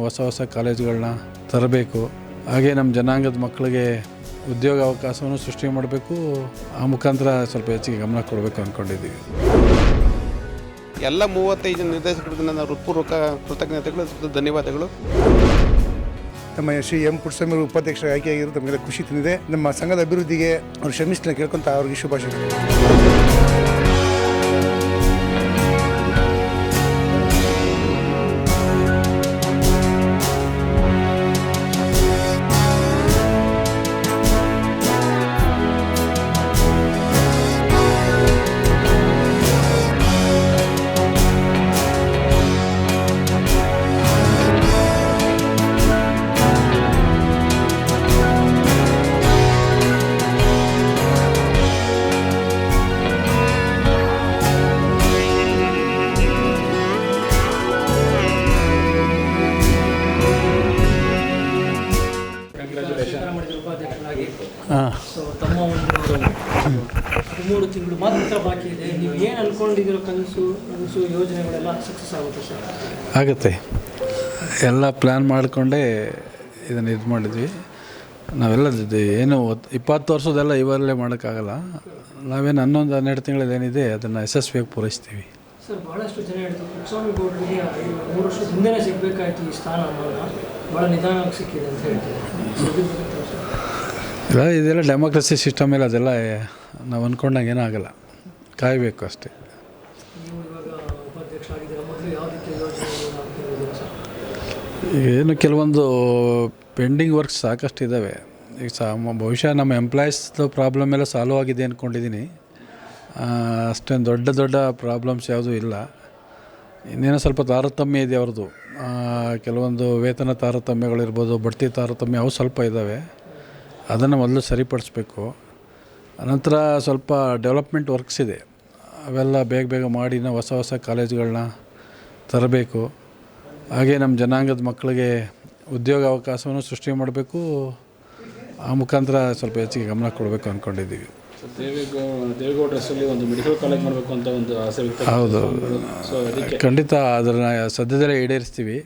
ಹೊಸ ಹೊಸ ಕಾಲೇಜುಗಳನ್ನ ತರಬೇಕು. ಹಾಗೆ ನಮ್ಮ ಜನಾಂಗದ ಮಕ್ಕಳಿಗೆ ಉದ್ಯೋಗ ಅವಕಾಶವನ್ನು ಸೃಷ್ಟಿ ಮಾಡಬೇಕು. ಆ ಮುಖಾಂತರ ಸ್ವಲ್ಪ ಹೆಚ್ಚಿಗೆ ಗಮನ ಕೊಡಬೇಕು ಅಂದ್ಕೊಂಡಿದ್ದೀವಿ ಎಲ್ಲ ಮೂವತ್ತೈದು ಜನ ನಿರ್ದೇಶಕರಿಗೆ ನನ್ನ ಹೃತ್ಪೂರ್ವಕ ಕೃತಜ್ಞತೆಗಳು ಮತ್ತು ಧನ್ಯವಾದಗಳು. ನಮ್ಮ ಶ್ರೀ ಎಂ ಪುಟ್ಟಸ್ವಾಮಿ ಅವರು ಉಪಾಧ್ಯಕ್ಷರ ಆಯ್ಕೆಯಾಗಿರೋದು ನಮಗೆಲ್ಲ ಖುಷಿ ತಿಂದಿದೆ. ನಮ್ಮ ಸಂಘದ ಅಭಿವೃದ್ಧಿಗೆ ಅವರು ಶ್ರಮಿಸ್ತಾನೆ ಕೇಳ್ಕೊಂತ ಅವ್ರಿಗೆ ಶುಭಾಶಯಗಳು. ಸೊ ತಮ್ಮ ಒಂದು ಹದಿಮೂರು ತಿಂಗಳು ಮಾತ್ರ ಬಾಕಿ ಇದೆ. ನೀವು ಏನು ಅನ್ಕೊಂಡಿದ್ದೀರೋ ಕನಸು ಕನಸು ಯೋಜನೆಗಳೆಲ್ಲ ಸಕ್ಸಸ್ ಆಗುತ್ತೆ ಸರ್. ಆಗುತ್ತೆ. ಎಲ್ಲ ಪ್ಲ್ಯಾನ್ ಮಾಡಿಕೊಂಡೇ ಇದನ್ನು ಇದು ಮಾಡಿದ್ವಿ. ನಾವೆಲ್ಲ ಏನು ಇಪ್ಪತ್ತು ವರ್ಷದೆಲ್ಲ ಇವರಲ್ಲೇ ಮಾಡೋಕ್ಕಾಗಲ್ಲ. ನಾವೇನು ಹನ್ನೊಂದು ಹನ್ನೆರಡು ತಿಂಗಳೇನಿದೆ ಅದನ್ನು ಯಶಸ್ವಿಯಾಗಿ ಪೂರೈಸ್ತೀವಿ. ಸರ್ ಬಹಳಷ್ಟು ಜನ ಹೇಳ್ತಾರೆ ಪುಟ್ಟಸ್ವಾಮಿ ಗೌಡರಿಗೆ ಮೂರು ವರ್ಷದ ಹಿಂದೆನೇ ಸಿಗಬೇಕಾಯ್ತು ಈ ಸ್ಥಾನ ಭಾಳ ನಿಧಾನವಾಗಿ ಸಿಕ್ಕಿದೆ ಅಂತ ಹೇಳ್ತಾರೆ. ಇಲ್ಲ ಇದೆಲ್ಲ ಡೆಮೋಕ್ರಸಿ ಸಿಸ್ಟಮ್ ಮೇಲೆ ಅದೆಲ್ಲ ನಾವು ಅಂದ್ಕೊಂಡಂಗೆ ಏನೂ ಆಗಲ್ಲ. ಕಾಯಬೇಕು ಅಷ್ಟೇ. ಏನು ಕೆಲವೊಂದು ಪೆಂಡಿಂಗ್ ವರ್ಕ್ಸ್ ಸಾಕಷ್ಟು ಇದ್ದಾವೆ. ಈಗ ಸಾ ಬಹುಶಃ ನಮ್ಮ ಎಂಪ್ಲಾಯೀಸ್ದು ಪ್ರಾಬ್ಲಮ್ ಎಲ್ಲ ಸಾಲ್ವ್ ಆಗಿದೆ ಅಂದ್ಕೊಂಡಿದ್ದೀನಿ ಅಷ್ಟೇನು ದೊಡ್ಡ ದೊಡ್ಡ ಪ್ರಾಬ್ಲಮ್ಸ್ ಯಾವುದೂ ಇಲ್ಲ. ಇನ್ನೇನೋ ಸ್ವಲ್ಪ ತಾರತಮ್ಯ ಇದೆ ಅವ್ರದ್ದು. ಕೆಲವೊಂದು ವೇತನ ತಾರತಮ್ಯಗಳಿರ್ಬೋದು, ಬಡ್ತಿ ತಾರತಮ್ಯ ಅವು ಸ್ವಲ್ಪ ಇದ್ದಾವೆ. ಅದನ್ನು ಮೊದಲು ಸರಿಪಡಿಸ್ಬೇಕು. ಅನಂತರ ಸ್ವಲ್ಪ ಡೆವಲಪ್ಮೆಂಟ್ ವರ್ಕ್ಸ್ ಇದೆ. ಅವೆಲ್ಲ ಬೇಗ ಬೇಗ ಮಾಡಿ ನಾವು ಹೊಸ ಹೊಸ ಕಾಲೇಜುಗಳನ್ನ ತರಬೇಕು. ಹಾಗೆ ನಮ್ಮ ಜನಾಂಗದ ಮಕ್ಕಳಿಗೆ ಉದ್ಯೋಗ ಅವಕಾಶವನ್ನು ಸೃಷ್ಟಿ ಮಾಡಬೇಕು. ಆ ಮುಖಾಂತರ ಸ್ವಲ್ಪ ಹೆಚ್ಚಿಗೆ ಗಮನ ಕೊಡಬೇಕು ಅಂದ್ಕೊಂಡಿದ್ದೀವಿ ಒಂದು ಮೆಡಿಕಲ್ ಕಾಲೇಜ್ ಮಾಡಬೇಕು ಅಂತ ಒಂದು ಆಸೆ ಹೌದು. ಖಂಡಿತ ಅದನ್ನು ಸದ್ಯದಲ್ಲೇ ಈಡೇರಿಸ್ತೀವಿ.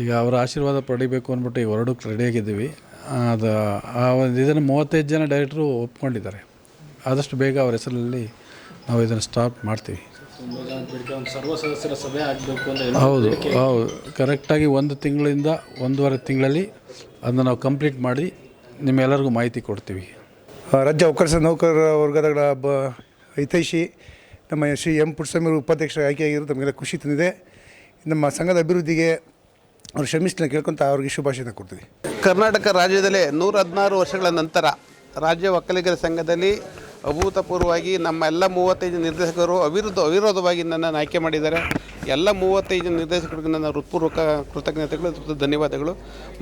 ಈಗ ಅವರ ಆಶೀರ್ವಾದ ಪಡಿಬೇಕು ಅಂದ್ಬಿಟ್ಟು ಈಗ ಹೊರಡಕ್ಕೆ ರೆಡಿಯಾಗಿದ್ದೀವಿ ಅದು ಆ ಒಂದು ಇದನ್ನು ಮೂವತ್ತೈದು ಜನ ಡೈರೆಕ್ಟ್ರು ಒಪ್ಕೊಂಡಿದ್ದಾರೆ. ಆದಷ್ಟು ಬೇಗ ಅವ್ರ ಹೆಸರಲ್ಲಿ ನಾವು ಇದನ್ನು ಸ್ಟಾಪ್ ಮಾಡ್ತೀವಿ. ಹೌದು ಹೌದು. ಕರೆಕ್ಟಾಗಿ ಒಂದು ತಿಂಗಳಿಂದ ಒಂದೂವರೆ ತಿಂಗಳಲ್ಲಿ ಅದನ್ನು ನಾವು ಕಂಪ್ಲೀಟ್ ಮಾಡಿ ನಿಮ್ಮೆಲ್ಲರಿಗೂ ಮಾಹಿತಿ ಕೊಡ್ತೀವಿ. ರಾಜ್ಯ ಅವಕಾಶ ನೌಕರರ ವರ್ಗದ ಬ, ಹಿತೈಷಿ ನಮ್ಮ ಶ್ರೀ ಎಂ ಅವರು ಉಪಾಧ್ಯಕ್ಷರ ಆಯ್ಕೆಯಾಗಿರೋದು ನಮಗೆಲ್ಲ ಖುಷಿ ತಂದಿದೆ. ನಮ್ಮ ಸಂಘದ ಅಭಿವೃದ್ಧಿಗೆ ಅವರು ಶ್ರಮಿಸ್ತಾನೆ ಕೇಳ್ಕೊಂತ ಅವ್ರಿಗೆ ಶುಭಾಶಯನ ಕೊಡ್ತೀವಿ ಕರ್ನಾಟಕ ರಾಜ್ಯದಲ್ಲೇ ನೂರ ಹದಿನಾರು ವರ್ಷಗಳ ನಂತರ ರಾಜ್ಯ ಒಕ್ಕಲಿಗರ ಸಂಘದಲ್ಲಿ ಅಭೂತಪೂರ್ವವಾಗಿ ನಮ್ಮ ಎಲ್ಲ ಮೂವತ್ತೈದು ನಿರ್ದೇಶಕರು ಅವಿರುದ್ಧ, ಅವಿರೋಧವಾಗಿ ನನ್ನನ್ನು ಆಯ್ಕೆ ಮಾಡಿದ್ದಾರೆ. ಎಲ್ಲ ಮೂವತ್ತೈದು ನಿರ್ದೇಶಕರಿಗೆ ನನ್ನ ಹೃತ್ಪೂರ್ವಕ ಕೃತಜ್ಞತೆಗಳು ಧನ್ಯವಾದಗಳು.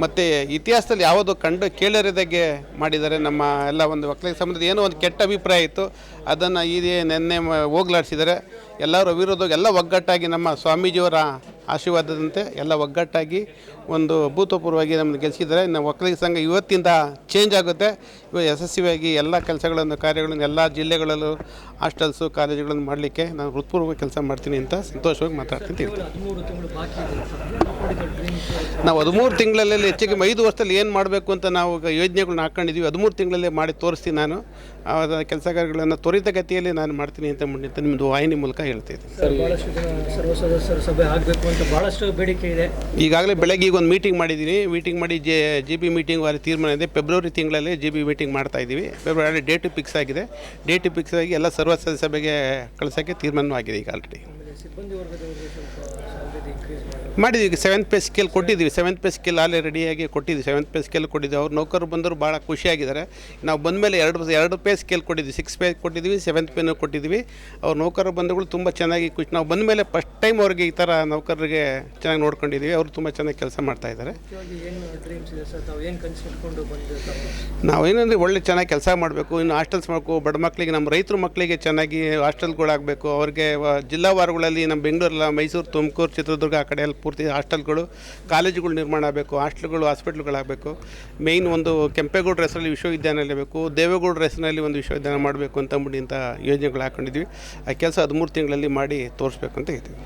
ಮತ್ತು ಇತಿಹಾಸದಲ್ಲಿ ಯಾವುದು ಕಂಡು ಕೇಳರಿದಾಗೆ ಮಾಡಿದ್ದಾರೆ ನಮ್ಮ ಎಲ್ಲ ಒಂದು ಒಕ್ಕಲಿಗ ಸಂಬಂಧ ಏನೋ ಒಂದು ಕೆಟ್ಟ ಅಭಿಪ್ರಾಯ ಇತ್ತು. ಅದನ್ನು ಈ ನೆನ್ನೆ ಹೋಗ್ಲಾಡಿಸಿದ್ದಾರೆ. ಎಲ್ಲರೂ ಅವಿರೋಧವಾಗಿ, ಎಲ್ಲ ಒಗ್ಗಟ್ಟಾಗಿ ನಮ್ಮ ಸ್ವಾಮೀಜಿಯವರ ಆಶೀರ್ವಾದದಂತೆ ಎಲ್ಲ ಒಗ್ಗಟ್ಟಾಗಿ ಒಂದು ಅಭೂತಪೂರ್ವವಾಗಿ ನಮ್ಮನ್ನು ಗೆಲ್ಲಿಸಿದರೆ ನಮ್ಮ ಒಕ್ಕಲಿಗ ಸಂಘ ಇವತ್ತಿಂದ ಚೇಂಜ್ ಆಗುತ್ತೆ. ಯಶಸ್ವಿಯಾಗಿ ಎಲ್ಲ ಕೆಲಸಗಳನ್ನು ಕಾರ್ಯಗಳನ್ನು ಎಲ್ಲ ಜಿಲ್ಲೆಗಳಲ್ಲೂ ಹಾಸ್ಟೆಲ್ಸು ಕಾಲೇಜುಗಳನ್ನು ಮಾಡಲಿಕ್ಕೆ ನಾನು ಹೃತ್ಪೂರ್ವಕ ಕೆಲಸ ಮಾಡ್ತೀನಿ ಅಂತ ಸಂತೋಷವಾಗಿ ಮಾತಾಡ್ತೀನಿ. ನಾವು ಹದಿಮೂರು ತಿಂಗಳಲ್ಲಿ ಹೆಚ್ಚಿಗೆ ಐದು ವರ್ಷದಲ್ಲಿ ಏನು ಮಾಡಬೇಕು ಅಂತ ನಾವು ಯೋಜನೆಗಳನ್ನ ಹಾಕ್ಕೊಂಡಿದ್ದೀವಿ ಹದಿಮೂರು ತಿಂಗಳಲ್ಲೇ ಮಾಡಿ ತೋರಿಸ್ತೀನಿ ನಾನು. ಆ ಕೆಲಸ ಕಾರ್ಯಗಳನ್ನು ತ್ವರಿತಗತಿಯಲ್ಲಿ ನಾನು ಮಾಡ್ತೀನಿ ಅಂತ ಮುಂದೆ ನಿಮ್ಮದು ವಾಹಿನಿ ಮೂಲಕ ಇದೆ. ಈಗಾಗಲೇ ಬೆಳಗ್ಗೆ ಈಗ ಒಂದು ಮೀಟಿಂಗ್ ಮಾಡಿದ್ದೀನಿ. ಮೀಟಿಂಗ್ ಮಾಡಿ ಜೆ ಜಿ ಬಿ ಮೀಟಿಂಗ್ ವಾರ ತೀರ್ಮಾನ ಇದೆ. ಫೆಬ್ರವರಿ ತಿಂಗಳಲ್ಲಿ ಜಿ ಬಿ ಮೀಟಿಂಗ್ ಮಾಡ್ತಾ ಇದ್ದೀವಿ ಫೆಬ್ರವರಿ ಡೇಟ್ ಫಿಕ್ಸ್ ಆಗಿದೆ. ಡೇಟ್ ಫಿಕ್ಸ್ ಆಗಿ ಎಲ್ಲ ಸರ್ವ ಸಭೆಗೆ ಕಳಿಸೋಕ್ಕೆ ತೀರ್ಮಾನವಾಗಿದೆ ಈಗ ಆಲ್ರೆಡಿ ಮಾಡಿದ್ದೀವಿ ಸೆವೆಂತ್ ಪೇ ಸ್ಕೇಲ್ ಕೊಟ್ಟಿದ್ದೀವಿ. ಸೆವೆಂತ್ ಪೇ ಸ್ಕೇಲ್ ಆಲೇ ರೆಡಿಯಾಗಿ ಕೊಟ್ಟಿದ್ದೀವಿ. ಸೆವೆಂತ್ ಪೇ ಸ್ಕೇಲ್ ಕೊಟ್ಟಿದ್ದೀವಿ. ಅವ್ರು ನೌಕರರು ಬಂದರು ಭಾಳ ಖುಷಿಯಾಗಿದ್ದಾರೆ. ನಾವು ಬಂದ ಮೇಲೆ ಎರಡು ಎರಡು ಪೇ ಸ್ಕೇಲ್ ಕೊಟ್ಟಿದ್ವಿ ಸಿಕ್ಸ್ ಪೇ ಕೊಟ್ಟಿದ್ದೀವಿ ಸೆವೆಂತ್ ಪೇನು ಕೊಟ್ಟಿದ್ದೀವಿ. ಅವ್ರು ನೌಕರರು ಬಂಧುಗಳು ತುಂಬ ಚೆನ್ನಾಗಿ ಖುಷಿ, ನಾವು ಬಂದ ಮೇಲೆ ಫಸ್ಟ್ ಟೈಮ್ ಅವ್ರಿಗೆ ಈ ಥರ ನೌಕರರಿಗೆ ಚೆನ್ನಾಗಿ ನೋಡ್ಕೊಂಡಿದ್ದೀವಿ. ಅವರು ತುಂಬ ಚೆನ್ನಾಗಿ ಕೆಲಸ ಮಾಡ್ತಾ ಇದ್ದಾರೆ. ನಾವೇನಂದ್ರೆ ಒಳ್ಳೆ ಚೆನ್ನಾಗಿ ಕೆಲಸ ಮಾಡಬೇಕು. ಇನ್ನು ಹಾಸ್ಟೆಲ್ಸ್ ಮಾಡಬೇಕು ಬಡ ಮಕ್ಕಳಿಗೆ ನಮ್ಮ ರೈತರು ಮಕ್ಕಳಿಗೆ ಚೆನ್ನಾಗಿ ಹಾಸ್ಟೆಲ್ಗಳಾಗಬೇಕು ಅವ್ರಿಗೆ, ವ- ಜಿಲ್ಲಾವಾರುಗಳಲ್ಲಿ ನಮ್ಮ ಬೆಂಗಳೂರಲ್ಲ, ಮೈಸೂರು, ತುಮಕೂರು, ಚಿತ್ರದುರ್ಗ ಆ ಕಡೆ ಎಲ್ಲ ಪೂರ್ತಿ ಹಾಸ್ಟೆಲ್ಗಳು, ಕಾಲೇಜುಗಳು ನಿರ್ಮಾಣ ಆಗಬೇಕು, ಹಾಸ್ಟೆಲ್ಗಳು, ಹಾಸ್ಪಿಟ್ಲ್ಗಳಾಗಬೇಕು. ಮೇಯ್ನ್ ಒಂದು ಕೆಂಪೇಗೌಡರ ಹೆಸರಲ್ಲಿ ವಿಶ್ವವಿದ್ಯಾನಿಲಯ ಬೇಕು ದೇವೇಗೌಡರ ಹೆಸರಿನಲ್ಲಿ ಒಂದು ವಿಶ್ವವಿದ್ಯಾಲಯ ಮಾಡಬೇಕು ಅಂತ ಅಂದ್ಬಿಟ್ಟು ಇಂಥ ಯೋಜನೆಗಳು ಹಾಕ್ಕೊಂಡಿದ್ವಿ ಆ ಕೆಲಸ ಹದಿಮೂರು ತಿಂಗಳಲ್ಲಿ ಮಾಡಿ ತೋರಿಸ್ಬೇಕು ಅಂತ ಇದ್ದೀವಿ